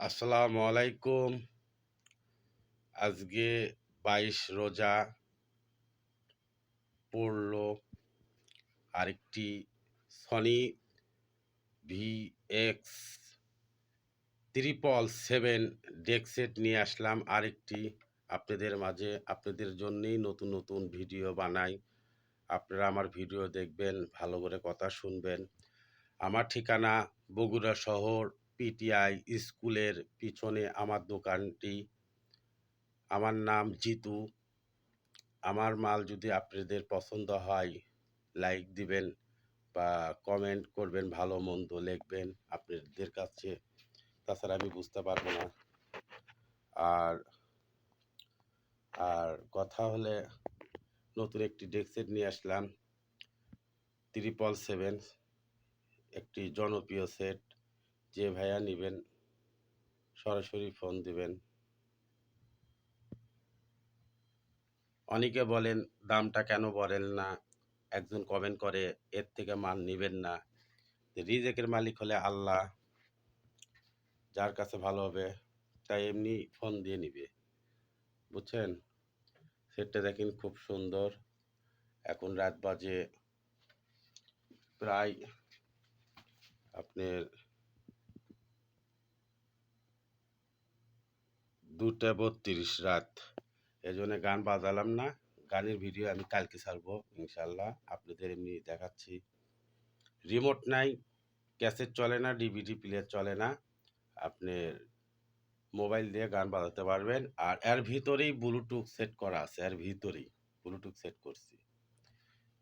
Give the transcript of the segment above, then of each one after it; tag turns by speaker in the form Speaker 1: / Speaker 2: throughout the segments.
Speaker 1: আসসালামু আলাইকুম। আজকে বাইশ রোজা পড়ল। আরেকটি Sony V X triple seven deck set নিয়ে আসলাম। আরেকটি আপনাদের মাঝে, আপনাদের জন্যেই নতুন নতুন ভিডিও বানাই। আপনারা আমার ভিডিও দেখবেন, ভালো করে কথা শুনবেন। আমার ঠিকানা বগুড়া শহর পিটিআই স্কুলের পিছনে আমার দোকানটি। আমার নাম জিতু। আমার মাল যদি আপনাদের পছন্দ হয় লাইক দিবেন বা কমেন্ট করবেন, ভালো মন্দ লিখবেন আপনাদের কাছে। তাছাড়া আমি বুঝতে পারব না। আর আর কথা হলে নতুন একটি ডেস্ক নিয়ে আসলাম। ত্রিপল সেভেন একটি জনপ্রিয় সেট যে ভাইয়া নেবেন, সরাসরি ফোন দিবেন। অনেকে বলেন, দামটা কেন বলেন না? একজন কমেন্ট করে, এর থেকে মাল নেবেন না। রিজেকের মালিক হলে আল্লাহ যার কাছে ভালো হবে, তাই এমনি ফোন দিয়ে নিবে। বুঝছেন? সেটটা দেখেন খুব সুন্দর। এখন রাত বাজে প্রায় আপনার দুটা বত্রিশ রাত। এজন্য গান বাজালাম না। গানের ভিডিও আমি কালকে ছাড়বো ইনশাল্লাহ আপনাদের এমনি দেখাচ্ছি। রিমোট নাই ক্যাসেট চলে না ডিভিডি প্লেয়ার চলে না। আপনার মোবাইল দিয়ে গান বাজাতে পারবেন। আর এর ভিতরেই ব্লুটুথ সেট করা আছে, এর ভিতরেই ব্লুটুথ সেট করছি।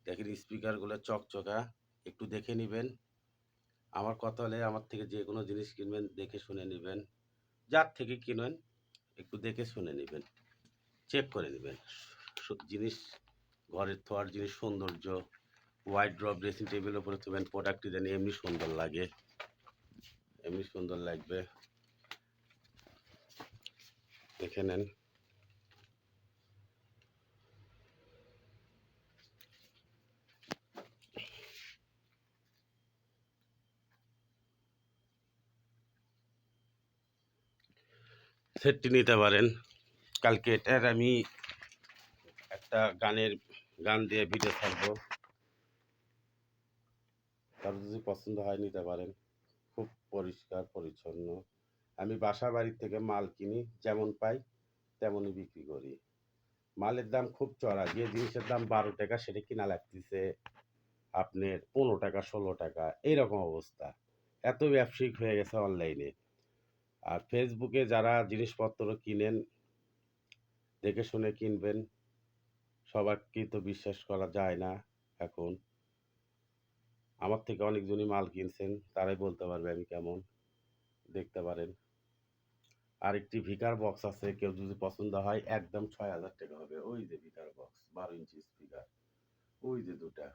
Speaker 1: দেখেন স্পিকারগুলো চকচকা, একটু দেখে নেবেন। আমার কথা হলে আমার থেকে যে কোনো জিনিস কিনবেন, দেখে শুনে নেবেন। যার থেকে কিনেন একটু দেখে শুনে নেবেন চেক করে নেবেন। জিনিস, ঘরের থোয়ার জিনিস, সৌন্দর্য হোয়াইট ড্রপ ড্রেসিং টেবিলের উপরে থবেন প্রোডাক্টটি যেন এমনি সুন্দর লাগে। এমনি সুন্দর লাগবে। দেখে নেন। সেটটি নিতে পারেন। কালকে এটার আমি একটা গানের গান দিয়ে ভিডিও থাকব কারও যদি পছন্দ হয় নিতে পারেন। খুব পরিষ্কার, পরিচ্ছন্ন। আমি বাসা বাড়ির থেকে মাল কিনি, যেমন পাই, তেমনই বিক্রি করি। মালের দাম খুব চড়া। যে জিনিসের দাম বারো টাকা, সেটা কিনা লাগতেছে আপনার পনেরো টাকা, ষোলো টাকা, এইরকম অবস্থা। এত ব্যবসায়িক হয়ে গেছে অনলাইনে। আর ফেসবুকে যারা জিনিসপত্র কিনেন, দেখে শুনে কিনবেন সবাইকে তো বিশ্বাস করা যায় না এখন। আমার থেকে অনেকজনই মাল কিনছেন, তারাই বলতে পারবে আমি কেমন, দেখতে পারেন। আর একটি ভিকার বক্স আছে, কেউ যদি পছন্দ হয়, একদম ছয় হাজার টাকা হবে। ওই যে ভিকার বক্স, বারো ইঞ্চি স্পিকার ওই যে দুটা।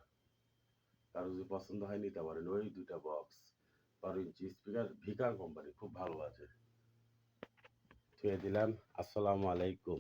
Speaker 1: কারও যদি পছন্দ হয়, নিতে পারেন। ওই দুটা বক্স। বারো ইঞ্চি স্পিকার ভিকার কোম্পানি খুব ভালো আছে। ছুঁয়ে দিলাম আসসালামু আলাইকুম।